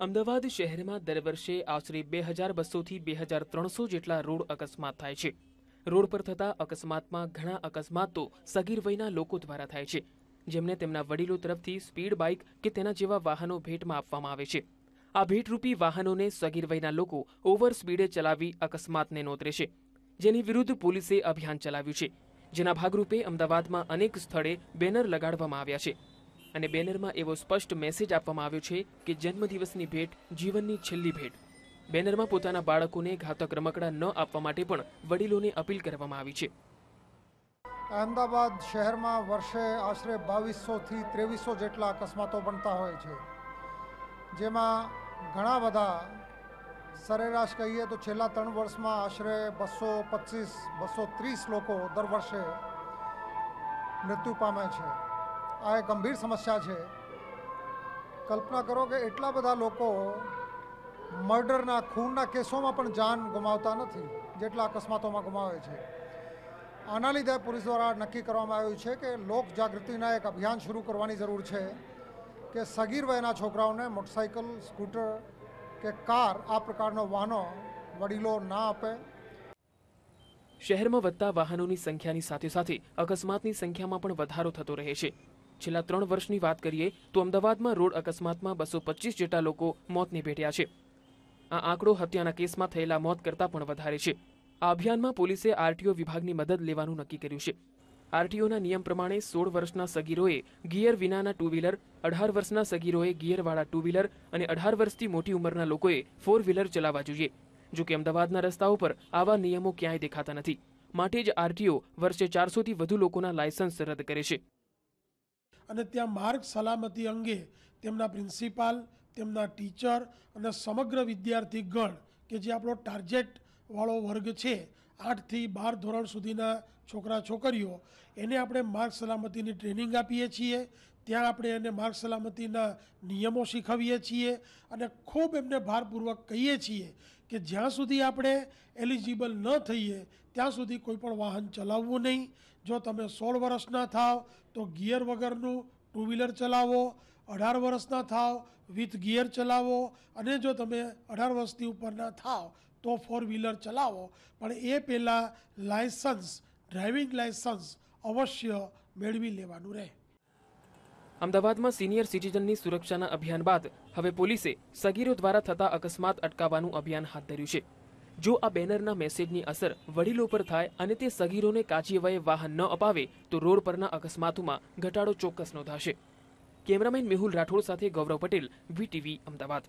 અમદાવાદ શહેરમાં દર વર્ષે આશરે બે હજાર બસોથી બે હજાર ત્રણસો જેટલા રોડ અકસ્માત થાય છે. રોડ પર થતા અકસ્માતમાં ઘણા અકસ્માતો સગીર વયના લોકો દ્વારા થાય છે, જેમને તેમના વડીલો તરફથી સ્પીડ બાઇક કે તેના જેવા વાહનો ભેટમાં આપવામાં આવે છે. આ ભેટરૂપી વાહનોને સગીર વયના લોકો ઓવર સ્પીડે ચલાવી અકસ્માતને નોતરે છે. જેની વિરુદ્ધ પોલીસે અભિયાન ચલાવ્યું છે, જેના ભાગરૂપે અમદાવાદમાં અનેક સ્થળે બેનર લગાડવામાં આવ્યા છે. અને બેનરમાં એવો સ્પષ્ટ મેસેજ આપવામાં આવ્યો છે કે જન્મદિવસની ભેટ જીવનની છેલ્લી ભેટ. બેનરમાં પોતાના બાળકોને ઘાતક રમકડા ન આપવા માટે પણ વડીલોને અપીલ કરવામાં આવી છે. અહેમદાબાદ શહેરમાં વર્ષે આશરે બાવીસોથી ત્રેવીસો જેટલા અકસ્માતો બનતા હોય છે. જેમાં ઘણા બધા સરેરાશ કહીએ તો છેલ્લા ત્રણ વર્ષમાં આશરે બસો પચીસ, બસો ત્રીસ લોકો દર વર્ષે મૃત્યુ પામે છે. આ એક ગંભીર સમસ્યા છે. કલ્પના કરો કે એટલા બધા લોકો મર્ડરના, ખૂનના કેસોમાં પણ જાન ગુમાવતા નથી, જેટલા અકસ્માતોમાં ગુમાવે છે. આના લીધે પોલીસ દ્વારા નક્કી કરવામાં આવ્યું છે કે લોક જાગૃતિના એક અભિયાન શરૂ કરવાની જરૂર છે કે સગીર વયના છોકરાઓને મોટરસાઇકલ, સ્કૂટર કે કાર આ પ્રકારનો વાહનો વડીલો ના આપે. શહેરમાં વધતા વાહનોની સંખ્યાની સાથે સાથે અકસ્માતની સંખ્યામાં પણ વધારો થતો રહે છે. છેલ્લા ત્રણ વર્ષની વાત કરીએ તો અમદાવાદમાં રોડ અકસ્માતમાં બસો પચીસ જેટલા લોકો મોતને ભેટ્યા છે. આ આંકડો હત્યાના કેસમાં થયેલા મોત કરતાં પણ વધારે છે. આ અભિયાનમાં પોલીસે આરટીઓ વિભાગની મદદ લેવાનું નક્કી કર્યું છે. આરટીઓના નિયમ પ્રમાણે સોળ વર્ષના સગીરોએ ગિયર વિનાના ટુ વ્હીલર અઢાર વર્ષના સગીરોએ ગિયરવાળા ટુ વ્હીલર અને અઢાર વર્ષથી મોટી ઉંમરના લોકોએ ફોર વ્હીલર ચલાવવા જોઈએ. જો કે અમદાવાદના રસ્તાઓ પર આવા નિયમો ક્યાંય દેખાતા નથી. માટે જ આરટીઓ વર્ષે ચારસોથી વધુ લોકોના લાયસન્સ રદ કરે છે. અને ત્યાં માર્ગ સલામતી અંગે તેમના પ્રિન્સિપાલ, તેમના ટીચર અને સમગ્ર વિદ્યાર્થી ગણ કે જે આપણો ટાર્ગેટવાળો વર્ગ છે આઠથી બાર ધોરણ સુધીના છોકરા છોકરીઓ, એને આપણે માર્ગ સલામતીની ટ્રેનિંગ આપીએ છીએ, ત્યાં આપણે એને માર્ગ સલામતીના નિયમો શીખવીએ છીએ અને ખૂબ એમને ભારપૂર્વક કહીએ છીએ કે જ્યાં સુધી આપણે એલિજિબલ ન થઈએ, ત્યાં સુધી કોઈ પણ વાહન ચલાવવું નહીં. જો તમે સોળ વર્ષના થાવ, તો ગિયર વગરનું ટુ વ્હીલર ચલાવો, અઢાર વર્ષના થાવ, વિથ ગિયર ચલાવો અને જો તમે અઢાર વર્ષથી ઉપરના થાવ તો ફોર વ્હીલર ચલાવો. પણ એ પહેલાં લાયસન્સ ડ્રાઇવિંગ લાયસન્સ અવશ્ય મેળવી લેવાનું રહે. અમદાવાદમાં સિનિયર સિટીઝનની સુરક્ષાના અભિયાન બાદ હવે પોલીસે સગીરો દ્વારા થતા અકસ્માત અટકાવવાનું અભિયાન હાથ ધર્યું છે. જો આ બેનરના મેસેજની અસર વડીલો પર થાય અને તે સગીરોને કાચી વયે વાહન ન અપાવે, તો રોડ પરના અકસ્માતોમાં ઘટાડો ચોક્કસ નોંધાશે. કેમેરામેન મેહુલ રાઠોડ સાથે ગૌરવ પટેલ, વીટીવી, અમદાવાદ.